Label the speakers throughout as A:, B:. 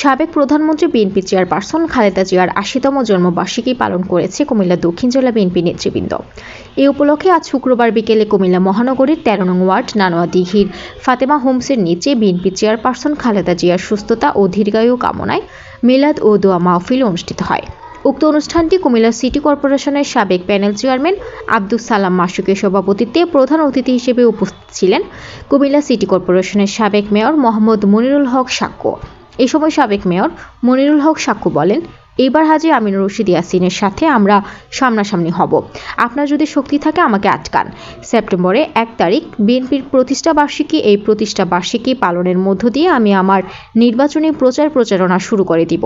A: সাবেক প্রধানমন্ত্রী BNP chairperson Khaleda জিয়ার আশিতম জন্মবার্ষিকী পালন করেছে কুমিল্লা দক্ষিণ জেলা বিএনপি নেতৃবৃন্দ। এ উপলক্ষে আজ শুক্রবার বিকেলে কুমিল্লা মহানগরীর তেরো নং ওয়ার্ড নানোয়া দিঘির ফাতেমা হোমসের নিচে বিএনপি চেয়ারপারসন খালেদা জিয়ার সুস্থতা ও দীর্ঘায়ু কামনায় মিলাদ ও দোয়া মাহফিল অনুষ্ঠিত হয়। উক্ত অনুষ্ঠানটি কুমিল্লা সিটি কর্পোরেশনের সাবেক প্যানেল চেয়ারম্যান আব্দুস সালাম মাসুকের সভাপতিত্বে প্রধান অতিথি হিসেবে উপস্থিত ছিলেন কুমিল্লা সিটি কর্পোরেশনের সাবেক মেয়র মোহাম্মদ মনিরুল হক সাক্ষ্য এই সময় সাবেক মেয়র মনিরুল হক সাক্ষ্য বলেন, এবার হাজি আমিনুর রশিদ ইয়াসিনের সাথে আমরা সামনাসামনি হব। আপনার যদি শক্তি থাকে আমাকে আটকান। সেপ্টেম্বরে এক তারিখ বিএনপির প্রতিষ্ঠা বার্ষিকী, এই প্রতিষ্ঠা বার্ষিকী পালনের মধ্য দিয়ে আমি আমার নির্বাচনী প্রচার প্রচারণা শুরু করে দিব।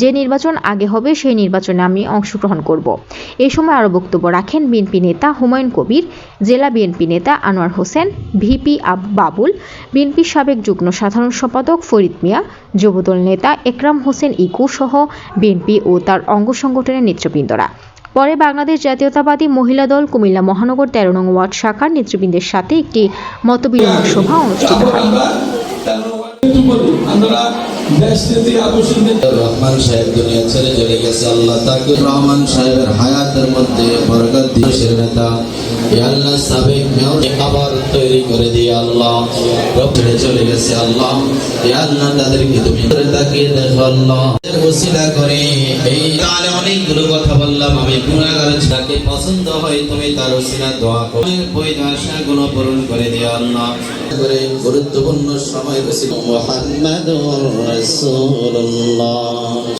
A: যে নির্বাচন আগে হবে, সেই নির্বাচনে আমি অংশগ্রহণ করব। এ সময় আরও বক্তব্য রাখেন বিএনপি নেতা হুমায়ুন কবির, জেলা বিএনপি নেতা আনোয়ার হোসেন, ভিপি আব বাবুল বিএনপির সাবেক যুগ্ম সাধারণ সম্পাদক ফরিদ মিয়া যুবদল নেতা একরাম হোসেন ইকু সহ বিএনপি ও তার অঙ্গ সংগঠনের নেতৃবৃন্দরা। পরে বাংলাদেশ জাতীয়তাবাদী মহিলা দল কুমিল্লা মহানগর তেরো নং ওয়ার্ড শাখার নেতৃবৃন্দের সাথে একটি মতবিনিময় সভা অনুষ্ঠিত হয়।
B: রহমান সাহেব দুনিয়া ছেড়ে চলে গেছে। আল্লাহ তাকে রহমান সাহেবের হায়াতের মধ্যে দিয়েছেন নেতা কথা বললাম, আমি গুণাগার পছন্দ হয় তুমি তার ওসিলা দোয়া করো। বই আশা করে দিয়ে করে গুরুত্বপূর্ণ সময় ওসিলা রাসূলুল্লাহ।